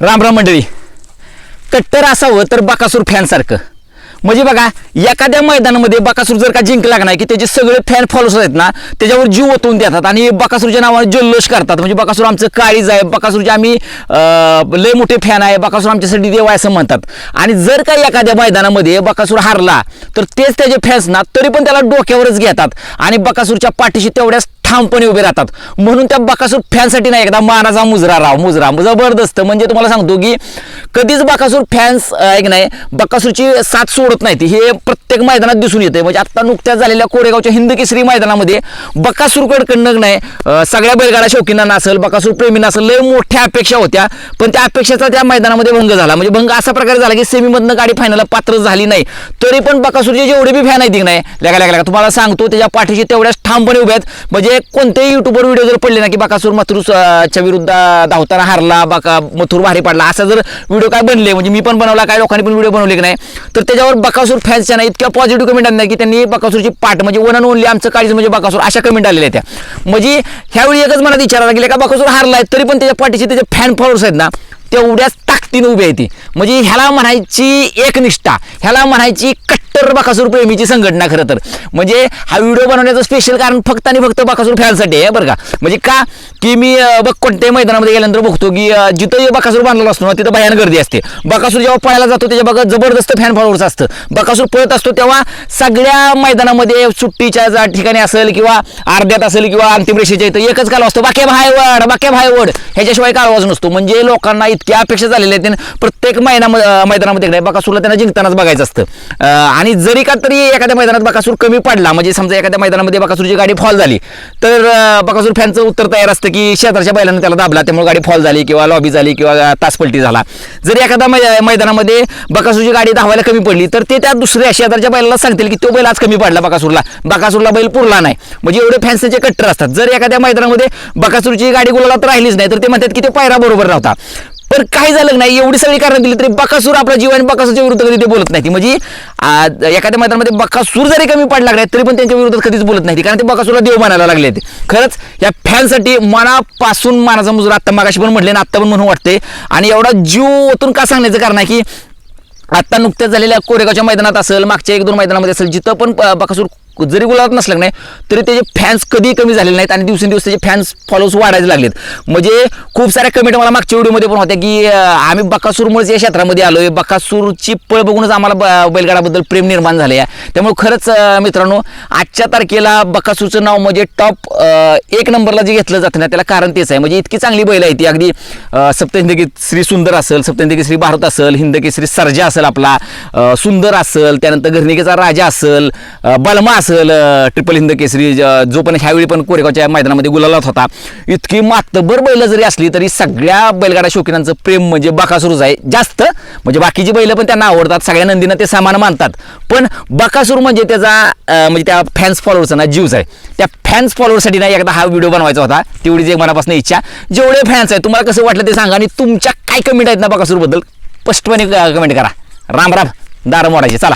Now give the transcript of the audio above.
राम राम मंडळी. कट्टर असावं तर बकासूर फॅनसारखं. म्हणजे बघा एखाद्या मैदानामध्ये बकासूर जर का जिंकला लागणार नाही की त्याचे सगळे फॅन फॉलोअर्स आहेत ना त्याच्यावर जीव ओतून देतात आणि बकासूरच्या नावाने जल्लोष करतात. म्हणजे बकासूर आमचं काळीज आहे बकासूरचे आम्ही लय मोठे फॅन आहे बकासूर आमच्यासाठी देव आहे असं म्हणतात. आणि जर का एखाद्या मैदानामध्ये बकासूर हारला तर तेच त्याचे फॅन्स ना तरी पण त्याला डोक्यावरच घेतात. आणि बकासूरच्या पाठीशी तेवढ्याच ठामपणे उभे राहतात. म्हणून त्या बकासूर फॅनसाठी नाही एकदा मानाचा मुजरा राव मुजरा. जबरदस्त. म्हणजे तुम्हाला सांगतो की कधीच बकासूर फॅन्स ऐक नाही बकासूरची साथ सोडत नाहीत. हे प्रत्येक मैदानात दिसून येते म्हणजे आत्ता नुकत्याच झालेल्या कोरेगावच्या हिंद केसरी मैदानामध्ये बकासूरकडकडनं नाही सगळ्या बैलगाडा शौकीनांना असेल बकासूर प्रेमींना असेल लय मोठ्या अपेक्षा होत्या. पण त्या अपेक्षेचा त्या मैदानामध्ये भंग झाला. म्हणजे भंग असा प्रकारे झाला की सेमीमधनं गाडी फायनलला पात्र झाली नाही. तरी पण बकासूरचे जेवढे बी फॅन आहेत नाही लेगा लेगा लेगा तुम्हाला सांगतो त्याच्या पाठीशी तेवढ्याच ठामपणे उभे आहेत. म्हणजे म्हणजे कोणतेही युट्यूबवर व्हिडिओ जर पडले ना की बकासूर मथुरच्या विरुद्ध धावताना हारला बाका मथुर भारी पडला असा जर व्हिडिओ काय बनले म्हणजे मी पण बनवला काय लोकांनी पण व्हिडिओ बनवले की नाही तर त्याच्यावर बकासूर फॅन्सच्या ना इतक्या पॉझिटिव्ह कमेंट आणल्या की त्यांनी बकासूरची पाठ म्हणजे वन अँड ओनली आमचं काळजी म्हणजे बकासूर अशा कमेंट आलेल्या त्या. म्हणजे ह्यावेळी एकच मला विचारायला गेले का बकासूर हारलाय तरी पण त्याच्या पाठीचे त्याचे फॅन फॉलोअर्स आहेत ना तेवढ्याच ताकदीनं उभी आहे ती. म्हणजे ह्याला म्हणायची एकनिष्ठा ह्याला म्हणायची कट्टर बाकासूर प्रेमीची संघटना खरं तर. म्हणजे हा व्हिडिओ बनवण्याचं स्पेशल कारण फक्त आणि फक्त बकासूर फॅनसाठी आहे बरं का? म्हणजे का? की मी बघ कोणत्याही मैदानामध्ये गेल्यानंतर बघतो की जिथं जे बकासूर बांधलेला असतो ना तिथं भयान गर्दी असते. बकासूर जेव्हा पळायला जातो त्याच्या बघा जबरदस्त फॅन फॉलोअर्स असतं. बकासूर पळत असतो तेव्हा सगळ्या मैदानामध्ये सुट्टीच्या जा ठिकाणी असेल किंवा अर्ध्यात असेल किंवा अंतिम रेषेच्या इथं एकच काल असतो. बाक्या भायवड वड भायवड भाय वड ह्याच्याशिवाय काळवाज नसतो. म्हणजे लोकांना इतक्या अपेक्षा झालेल्या आहेत प्रत्येक महिना मैदानामध्ये बकासूरला त्यांना जिंकतानाच बघायचं असतं. आणि आणि जरी का तरी एखाद्या मैदानात बकासूर कमी पडला म्हणजे समजा एखाद्या मैदानामध्ये बकासूरची गाडी फॉल झाली तर बकासूर फॅनचं उत्तर तयार असतं की शेजारच्या बैलांना त्याला दाबला त्यामुळे गाडी फॉल झाली किंवा लॉबी झाली किंवा तासपलटी झाला. जरी एखाद्या मै- मैदानामध्ये बकासूरची गाडी धावायला कमी पडली तर ते त्या दुसऱ्या शेजारच्या बैलाला सांगतील की तो बैल आज कमी पडला बकासूरला. बकासूरला बैल पुरला नाही. म्हणजे एवढे फॅन्स कट्टर असतात. जर एखाद्या मैदानामध्ये बकासूरची गाडी गुलाला राहिलीच नाही तर ते म्हणतात की ते पायरा बरोबर नव्हता. जर काही झालं नाही एवढी सगळी कारण दिली तरी बकासूर आपला जीव आणि बकासूरच्या विरुद्ध कधी ते बोलत नाही म्हणजे एखाद्या मैदानामध्ये बकासूर जरी कमी पडला लागले तरी पण त्यांच्या विरोधात कधीच बोलत नाही कारण ते बकासूरला देव मानायला लागले ते खरंच या फॅनसाठी मनापासून मानाचा मुजरा आत्ता मागाशी पण म्हटले ना आत्ता पण म्हणून वाटते आणि एवढा जीव ओतून का सांगण्याचं कारण आहे की आत्ता नुकत्याच झालेल्या कोरेगावच्या मैदानात असेल मागच्या एक दोन मैदानामध्ये असेल जिथं पण बकासूर जरी गुलाबात नसलं नाही तरी त्याचे फॅन्स कधी कमी झालेले नाहीत आणि दिवसेंदिवस त्याचे फॅन्स फॉलोअर्स वाढायला लागलेत. म्हणजे खूप साऱ्या कमेंट मला मागच्या व्हिडिओमध्ये पण होत्या की आम्ही बकासूरमुळेच या क्षेत्रामध्ये आलो आहे बकासूरची पळ बघूनच आम्हाला ब- बैलगाडाबद्दल प्रेम निर्माण झाले आहे त्यामुळे खरंच मित्रांनो आजच्या तारखेला बकासूरचं नाव म्हणजे टॉप एक नंबरला जे घेतलं जातं ना त्याला कारण तेच आहे. म्हणजे इतकी चांगली बैल आहे ती. अगदी अं, श्री सुंदर असेल सप्तहिंदगी श्री भारत असेल हिंदकी श्री सर्जा असेल आपला सुंदर असेल त्यानंतर घरनिकेचा राजा असेल बलमा असेल असेल ट्रिपल हिंद केसरी जो पण ह्यावेळी पण कोरेगावच्या मैदानामध्ये गुलालात होता. इतकी मातबर बैल जरी असली तरी सगळ्या बैलगाडा शौकीनांचं प्रेम म्हणजे बकासूरच आहे. जास्त म्हणजे बाकीची बैल पण त्यांना आवडतात सगळ्या नंदीनं ते सामान मानतात. पण बकासूर म्हणजे त्याचा म्हणजे त्या फॅन्स फॉलोअर्सचा ना जीवच आहे. त्या फॅन्स फॉलोअरसाठी ना एकदा हा व्हिडिओ बनवायचा होता. तेवढीच एक मनापासून इच्छा. जेवढे फॅन्स आहेत तुम्हाला कसं वाटलं ते सांगा आणि तुमच्या काय कमेंट आहेत ना बकासूरबद्दल? स्पष्टपणे कमेंट करा. राम राम. दार मोडायचे. चला.